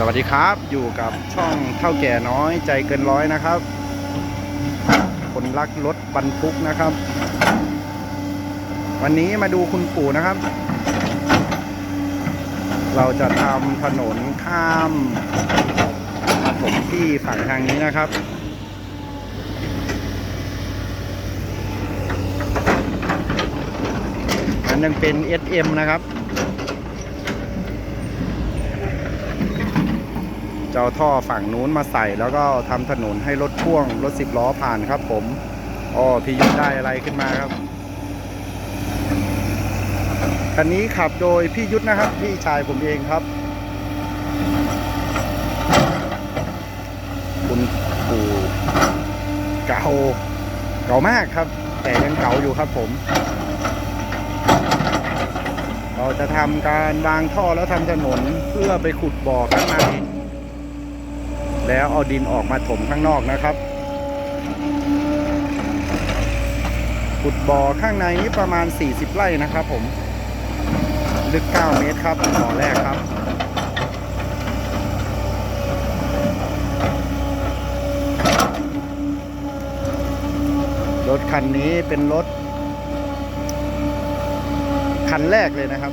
สวัสดีครับอยู่กับช่องเท่าแก่น้อยใจเกินร้อยนะครับ คนรักรถบรรทุกนะครับ วันนี้มาดูคุณปู่นะครับ เราจะทำถนนข้ามมาถมที่ฝั่งทางนี้นะครับ มันยังเป็น SM นะครับ จะเอาท่อฝั่งนู้นมาใส่ แล้วก็ทำถนนให้รถพ่วงรถสิบล้อผ่านครับ ผมอ๋อพี่ยุทธได้อะไรขึ้นมาครับคันนี้ขับโดยพี่ยุทธนะครับ พี่ชายผมเองครับ คุณปู่เก่าเก่ามากครับ แต่ยังเก่าอยู่ครับผมเราจะทำการวางท่อแล้วทำถนนเพื่อไปขุดบ่อข้างใน แล้วเอาดินออกมาถมข้างนอกนะครับขุดบ่อข้างในนี้ประมาณ 40 ไร่นะครับผม ลึก 9 เมตรครับบ่อแรกครับ รถคันนี้เป็นรถ คันแรกเลยนะครับ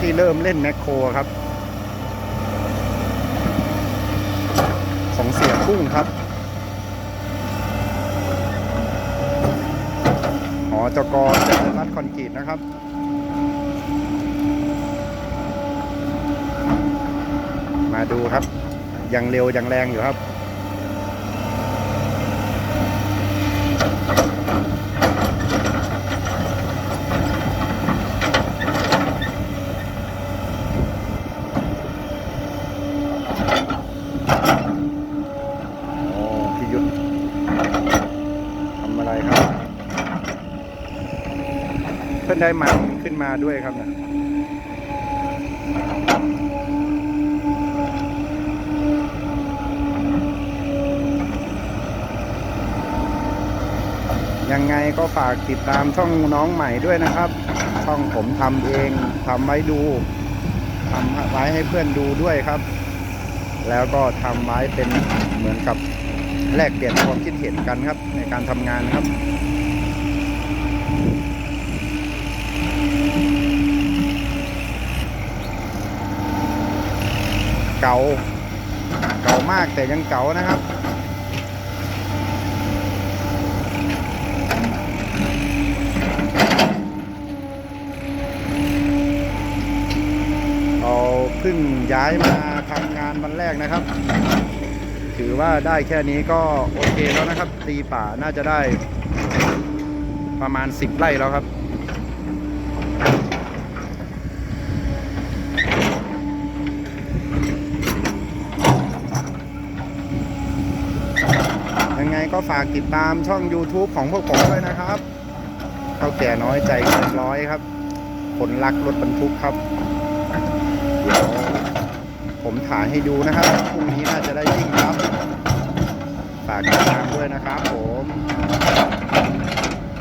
ที่เริ่มเล่นแมคโครครับ ของเสียกุ้งครับ หอจกจะรัดคอนกรีตนะครับมาดูครับ ยังเร็วยังแรงอยู่ครับ โอ้พี่ยุทธทำอะไรครับ เพื่อนได้มันขึ้นมาด้วยครับนะยังไงก็ฝากติดตามช่องน้องใหม่ด้วยนะครับ ช่องผมทำเองทำไว้ดูทำไว้ให้เพื่อนดูด้วยครับ แล้วก็ทำไว้เป็นเหมือนกับแลกเปลี่ยนความคิดเห็นกันครับ ในการทำงานครับ เก่า เก่ามากแต่ยังเก่านะครับ เราเพิ่งย้ายมาทำงานวันแรกนะครับ ถือว่าได้แค่นี้ก็โอเคแล้วนะครับ ตีป่าน่าจะได้ประมาณ 10 ไร่แล้วครับ ยังไงก็ฝากติดตามช่อง YouTube ของพวกผมด้วยนะครับเท่าแก่น้อยใจเกินร้อยครับคนรักรถบรรทุกครับเดี๋ยวผมถ่ายให้ดูนะครับพรุ่งนี้น่าจะได้ยิ่งครับ ฝากติดตามด้วยนะครับผม